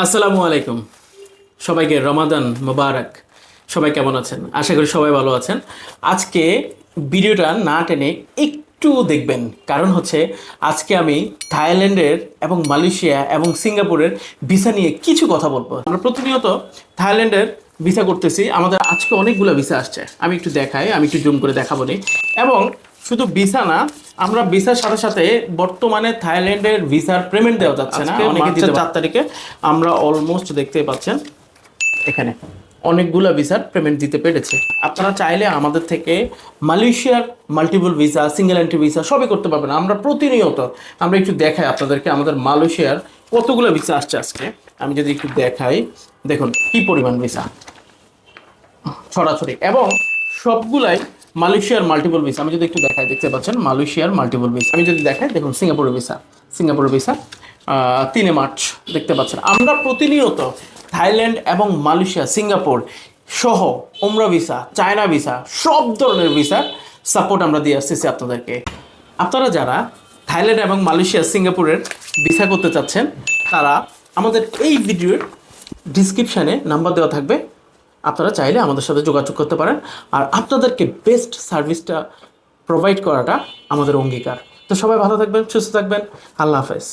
আসসালামু আলাইকুম। সবাইকে রমাদান মোবারক। সবাই কেমন আছেন? আশা করি সবাই ভালো আছেন। আজকে ভিডিওটা না টেনে একটু দেখবেন। কারণ হচ্ছে, আজকে আমি থাইল্যান্ডের এবং মালয়েশিয়া এবং সিঙ্গাপুরের ভিসা নিয়ে কিছু কথা বলব। আমরা প্রতিনিয়ত থাইল্যান্ডের ভিসা করতেছি। আমাদের আজকে অনেকগুলো ভিসা আসছে। আমি একটু দেখাই আমি একটু জুম করে দেখাবো নি। এবং শুধু ভিসা না আমরা ভিসার সাথে সাথে বর্তমানে থাইল্যান্ডের ভিসার পেমেন্ট দেওয়া যাচ্ছে না। অনেকে চার তারিখে আমরা অলমোস্ট দেখতে পাচ্ছেন। এখানে অনেকগুলো ভিসার পেমেন্ট দিতে পেরেছে। আপনারা চাইলে আমাদের থেকে মালয়েশিয়ার multiple visa single entry visa সবই করতে পারবেন। আমরা প্রতিনিয়ত আমরা একটু দেখাই আপনাদেরকে আমাদের মালয়েশিয়ার কতগুলো ভিসা আসছে আজকে। আমি যদি একটু দেখাই দেখুন কি পরিমাণ ভিসা ছড়াছড়ি এবং সবগুলাই মালয়েশিয়ার মাল্টিপল ভিসা আমি যদি একটু দেখাই, দেখতে পাচ্ছেন, মালয়েশিয়ার মাল্টিপল ভিসা আমি যদি দেখাই, দেখুন, সিঙ্গাপুরের ভিসা সিঙ্গাপুরের ভিসা তিনে মার্চ, দেখতে পাচ্ছেন। আমরা প্রতিনিয়ত থাইল্যান্ড এবং মালয়েশিয়া, সিঙ্গাপুর সহ ওমরা ভিসা চায়না ভিসা সব ধরনের ভিসার সাপোর্ট আমরা দিয়ে আসতেছি আপনাদেরকে। আপনারা যারা থাইল্যান্ড এবং মালয়েশিয়া, সিঙ্গাপুরের ভিসা করতে চাচ্ছেন, তারা আমাদের এই ভিডিওর ডিসক্রিপশানে নাম্বার দেওয়া থাকবে। আপনারা চাইলে আমাদের সাথে যোগাযোগ করতে পারেন আর আপনাদেরকে বেস্ট সার্ভিসটা প্রোভাইড করাটা আমাদের অঙ্গীকার। তো সবাই ভালো থাকবেন, সুস্থ থাকবেন। আল্লাহ হাফেজ।